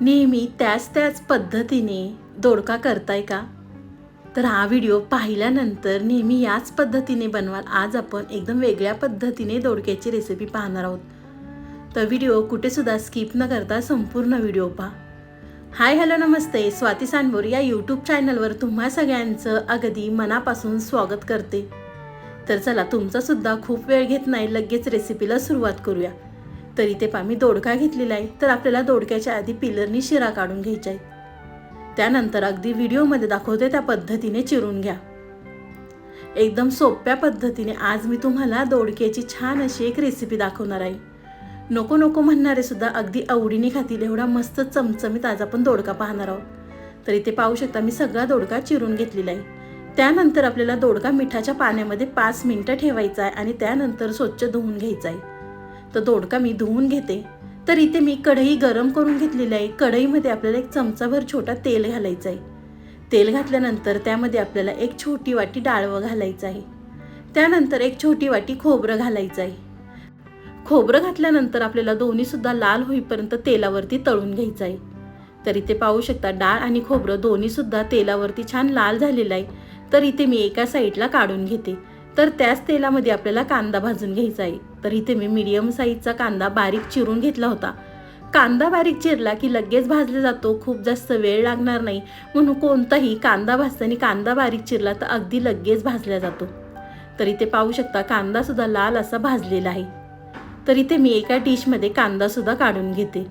नेहमी त्याच त्याच पद्धतीने दोडका करताय का? तर हा व्हिडिओ पाहिल्यानंतर नेहमी याच पद्धतीने बनवाल. आज आपण एकदम वेगळ्या पद्धतीने दोडक्याची रेसिपी पाहणार आहोत. तर व्हिडिओ कुठेसुद्धा स्किप न करता संपूर्ण व्हिडिओ पहा. हाय हॅलो नमस्ते. स्वाती सांडबोर या यूट्यूब चॅनलवर तुम्हा सगळ्यांचं अगदी मनापासून स्वागत करते. तर चला तुमचासुद्धा खूप वेळ घेत नाही लगेच रेसिपीला सुरुवात करूया. तर इथे पहा मी दोडका घेतलेला आहे तर आपल्याला दोडक्याच्या आधी पिलरनी शिरा काढून घ्यायच्या आहेत त्यानंतर अगदी व्हिडिओमध्ये दाखवते त्या पद्धतीने चिरून घ्या. एकदम सोप्या पद्धतीने आज मी तुम्हाला दोडक्याची छान अशी एक रेसिपी दाखवणार आहे. नको नको म्हणणारे सुद्धा अगदी आवडीने खातील एवढा मस्त चमचमीत आज आपण दोडका पाहणार आहोत. तर इथे पाहू शकता मी सगळा दोडका चिरून घेतलेला आहे. त्यानंतर आपल्याला दोडका मिठाच्या पाण्यामध्ये पाच मिनटं ठेवायचा आहे आणि त्यानंतर स्वच्छ धुवून घ्यायचा आहे. तर दोडका मी धुवून घेते. तर इथे मी कढई गरम करून घेतलेली आहे. कढईमध्ये आपल्याला एक चमचाभर छोटा तेल घालायचं आहे. तेल घातल्यानंतर त्यामध्ये आपल्याला एक छोटी वाटी डाळवं घालायचं आहे. त्यानंतर एक छोटी वाटी खोबरं घालायचं आहे. खोबरं घातल्यानंतर आपल्याला दोन्हीसुद्धा लाल होईपर्यंत तेलावरती तळून घ्यायचं आहे. तर इथे पाहू शकता डाळ आणि खोबरं दोन्हीसुद्धा तेलावरती छान लाल झालेलं आहे. तर इथे मी एका साईडला काढून घेते. तर त्याच तेलामध्ये आपल्याला कांदा भाजून घ्यायचा आहे. तर इथे मी मीडियम साईजचा कांदा बारीक चिरून घेतला होता. कांदा बारीक चिरला की लगेच भाजला जातो खूप जास्त वेळ लागणार नाही. म्हणून कोणताही कांदा भाजताना कांदा बारीक चिरला तर अगदी लगेच भाजला जातो. तर इथे पाहू शकता कांदासुद्धा लाल असा भाजलेला आहे. तर इथे मी एका डिशमध्ये कांदासुद्धा काढून घेते.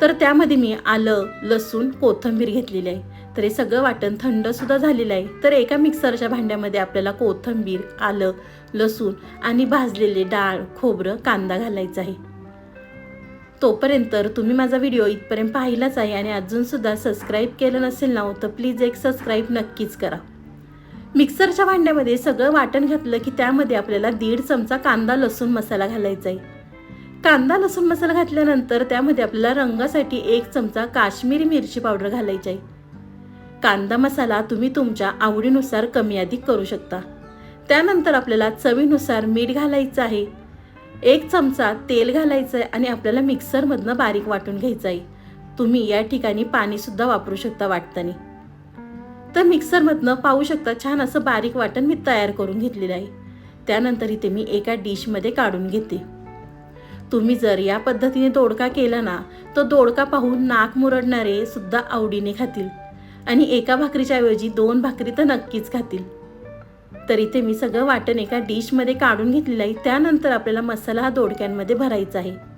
तर त्यामध्ये मी आलं लसूण कोथिंबीर घेतलेली आहे. तर हे सगळं वाटण थंडसुद्धा झालेलं आहे. तर एका मिक्सरच्या भांड्यामध्ये आपल्याला कोथिंबीर आलं लसूण आणि भाजलेले डाळ खोबरं कांदा घालायचा आहे. तोपर्यंत तुम्ही माझा व्हिडिओ इथपर्यंत पाहिलाच आहे आणि अजूनसुद्धा सबस्क्राईब केलं नसेल ना हो, तर प्लीज एक सबस्क्राईब नक्कीच करा. मिक्सरच्या भांड्यामध्ये सगळं वाटण घातलं की त्यामध्ये आपल्याला दीड चमचा कांदा लसूण मसाला घालायचा आहे. कांदा लसूण मसाला घातल्यानंतर त्यामध्ये आपल्याला रंगासाठी एक चमचा काश्मीरी मिरची पावडर घालायची आहे. कांदा मसाला तुम्ही तुमच्या आवडीनुसार कमी अधिक करू शकता. त्यानंतर आपल्याला चवीनुसार मीठ घालायचं आहे. एक चमचा तेल घालायचं आहे आणि आपल्याला मिक्सरमधनं बारीक वाटून घ्यायचं आहे तुम्ही या ठिकाणी पाणीसुद्धा वापरू शकता वाटताना. तर मिक्सरमधनं पाहू शकता छान असं बारीक वाटण मी तयार करून घेतलेलं आहे. त्यानंतर इथे मी एका डिशमध्ये काढून घेते. तुम्ही जर या पद्धतीने दोडका केला ना तर दोडका पाहून नाक मुरडणारे सुद्धा आवडीने खातील. आणि एका भाकरीच्या ऐवजी दोन भाकरी तर नक्कीच खातील. तर इथे मी सगळं वाटण एका डिशमध्ये काढून घेतलेलं आहे. त्यानंतर आपल्याला मसाला हा दोडक्यांमध्ये भरायचा आहे.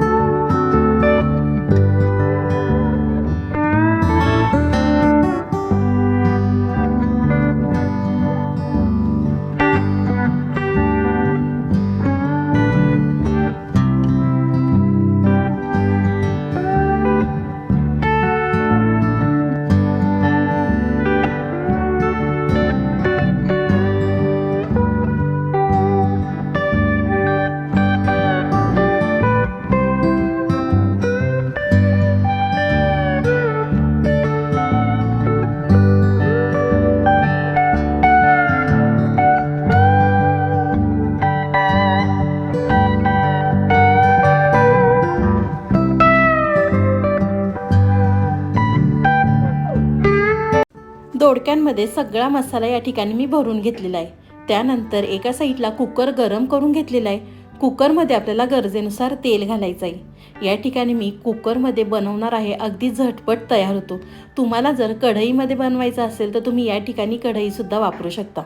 दोडक्यांमध्ये सगळा मसाला या ठिकाणी मी भरून घेतलेला आहे. त्यानंतर एका साईडला कुकर गरम करून घेतलेला आहे. कुकरमध्ये आपल्याला गरजेनुसार तेल घालायचं आहे. या ठिकाणी मी कुकरमध्ये बनवणार आहे. अगदी झटपट तयार होतो. तुम्हाला जर कढईमध्ये बनवायचं असेल तर तुम्ही या ठिकाणी कढईसुद्धा वापरू शकता.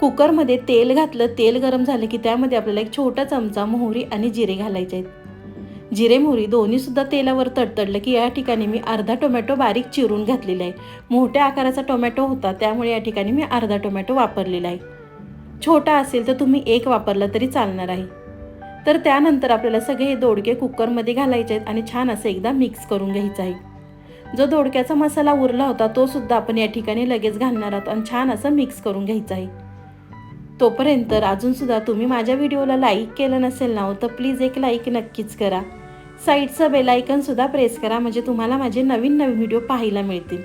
कुकरमध्ये तेल घातलं तेल गरम झालं की त्यामध्ये आपल्याला एक छोटा चमचा मोहरी आणि जिरे घालायचे आहेत. जिरे मोहरी दोन्हीसुद्धा तेलावर तडतडलं की या ठिकाणी मी अर्धा टोमॅटो बारीक चिरून घातलेला आहे. मोठ्या आकाराचा टोमॅटो होता त्यामुळे या ठिकाणी मी अर्धा टोमॅटो वापरलेला आहे. छोटा असेल तर तुम्ही एक वापरला तरी चालणार आहे. तर त्यानंतर आपल्याला सगळे हे दोडके कुकरमध्ये घालायचे आहेत आणि छान असं एकदा मिक्स करून घ्यायचं आहे. जो दोडक्याचा मसाला उरला होता तो सुद्धा आपण या ठिकाणी लगेच घालणार आहोत आणि छान असं मिक्स करून घ्यायचं आहे. तोपर्यंत अजूनसुद्धा तुम्ही माझ्या व्हिडिओला लाईक केलं नसेल ना हो, तर प्लीज एक लाईक नक्कीच करा. साईडचं बेलायकनसुद्धा प्रेस करा म्हणजे तुम्हाला माझे नवीन नवीन व्हिडिओ पाहायला मिळतील.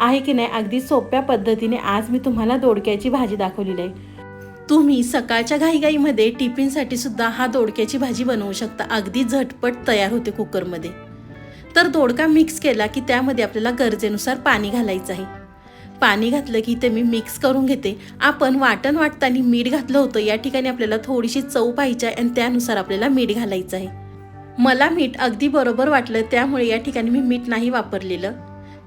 आहे की नाही अगदी सोप्या पद्धतीने आज मी तुम्हाला दोडक्याची भाजी दाखवलेली आहे. तुम्ही सकाळच्या घाईघाईमध्ये टिफिनसाठी सुद्धा हा दोडक्याची भाजी बनवू शकता. अगदी झटपट तयार होते कुकरमध्ये तर दोडका मिक्स केला की त्यामध्ये आपल्याला गरजेनुसार पाणी घालायचं आहे. पाणी घातलं की ते मी मिक्स करून घेते. आपण वाटण वाटताना मीठ घातलं होतं. या ठिकाणी आपल्याला थोडीशी चव पाहिजे आहे आणि त्यानुसार आपल्याला मीठ घालायचं आहे. मला मीठ अगदी बरोबर वाटलं त्यामुळे या ठिकाणी मी मीठ नाही वापरलेलं.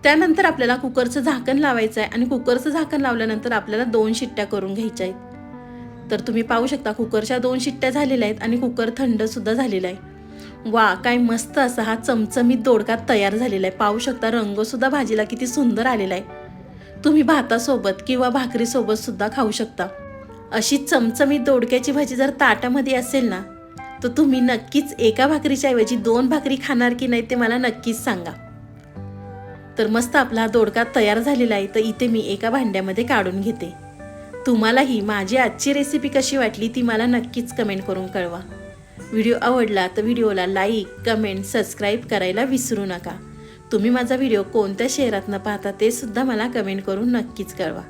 त्यानंतर आपल्याला कुकरचं झाकण लावायचं आहे आणि कुकरचं झाकण लावल्यानंतर आपल्याला दोन शिट्ट्या करून घ्यायच्या आहेत. तर तुम्ही पाहू शकता कुकरच्या दोन शिट्ट्या झालेल्या आहेत आणि कुकर थंडसुद्धा झालेला आहे. वा काय मस्त असा हा चमचमीत दोडका तयार झालेला आहे. पाहू शकता रंगसुद्धा भाजीला किती सुंदर आलेला आहे. तुम्ही भातासोबत किंवा भाकरीसोबत सुद्धा खाऊ शकता. अशी चमचमीत दोडक्याची भाजी जर ताटामध्ये असेल ना तर तुम्ही नक्कीच एका भाकरीच्या ऐवजी दोन भाकरी खाणार की नाही ते मला नक्कीच सांगा. तर मस्त आपला हा दोडका तयार झालेला आहे तर इथे मी एका भांड्यामध्ये काढून घेते. तुम्हालाही माझी आजची रेसिपी कशी वाटली ती मला नक्कीच कमेंट करून कळवा. व्हिडिओ आवडला तर व्हिडिओला लाईक कमेंट सबस्क्राईब करायला विसरू नका. तुम्ही माझा व्हिडिओ कोणत्या शहरातनं पाहता ते सुद्धा मला कमेंट करून नक्कीच कळवा.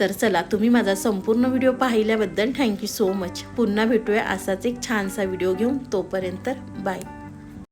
तर चला तुम्ही माझा संपूर्ण व्हिडिओ पाहिल्याबद्दल थँक्यू सो मच पुन्हा भेटूया असाच एक छानसा व्हिडिओ घेऊन. तोपर्यंत बाय